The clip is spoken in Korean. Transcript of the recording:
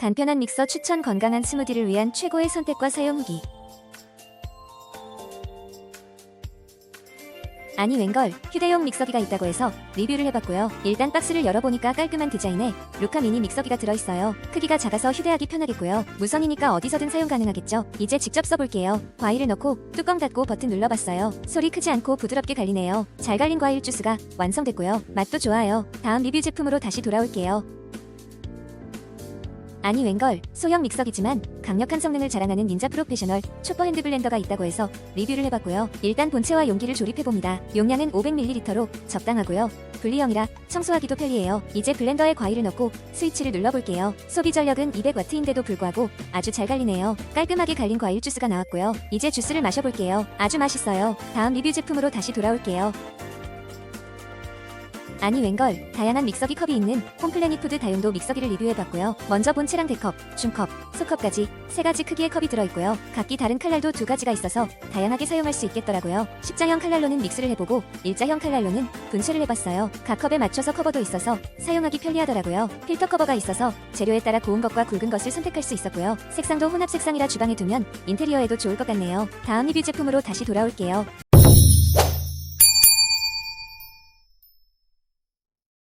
간편한 믹서 추천 건강한 스무디를 위한 최고의 선택과 사용 후기. 아니 웬걸 휴대용 믹서기가 있다고 해서 리뷰를 해봤고요. 일단 박스를 열어보니까 깔끔한 디자인에 루카 미니 믹서기가 들어있어요. 크기가 작아서 휴대하기 편하겠고요. 무선이니까 어디서든 사용 가능하겠죠. 이제 직접 써볼게요. 과일을 넣고 뚜껑 닫고 버튼 눌러봤어요. 소리 크지 않고 부드럽게 갈리네요. 잘 갈린 과일 주스가 완성됐고요. 맛도 좋아요. 다음 리뷰 제품으로 다시 돌아올게요. 아니 웬걸 소형 믹서기지만 강력한 성능을 자랑하는 닌자 프로페셔널 초퍼 핸드 블렌더가 있다고 해서 리뷰를 해봤고요. 일단 본체와 용기를 조립해봅니다. 용량은 500ml로 적당하고요. 분리형이라 청소하기도 편리해요. 이제 블렌더에 과일을 넣고 스위치를 눌러볼게요. 소비 전력은 200W인데도 불구하고 아주 잘 갈리네요. 깔끔하게 갈린 과일 주스가 나왔고요. 이제 주스를 마셔볼게요. 아주 맛있어요. 다음 리뷰 제품으로 다시 돌아올게요. 아니 웬걸 다양한 믹서기 컵이 있는 홈플래닛 푸드 다용도 믹서기를 리뷰해봤고요. 먼저 본체랑 대컵, 중컵, 소컵까지 세 가지 크기의 컵이 들어있고요. 각기 다른 칼날도 두 가지가 있어서 다양하게 사용할 수 있겠더라고요. 십자형 칼날로는 믹스를 해보고 일자형 칼날로는 분쇄를 해봤어요. 각 컵에 맞춰서 커버도 있어서 사용하기 편리하더라고요. 필터 커버가 있어서 재료에 따라 고운 것과 굵은 것을 선택할 수 있었고요. 색상도 혼합 색상이라 주방에 두면 인테리어에도 좋을 것 같네요. 다음 리뷰 제품으로 다시 돌아올게요.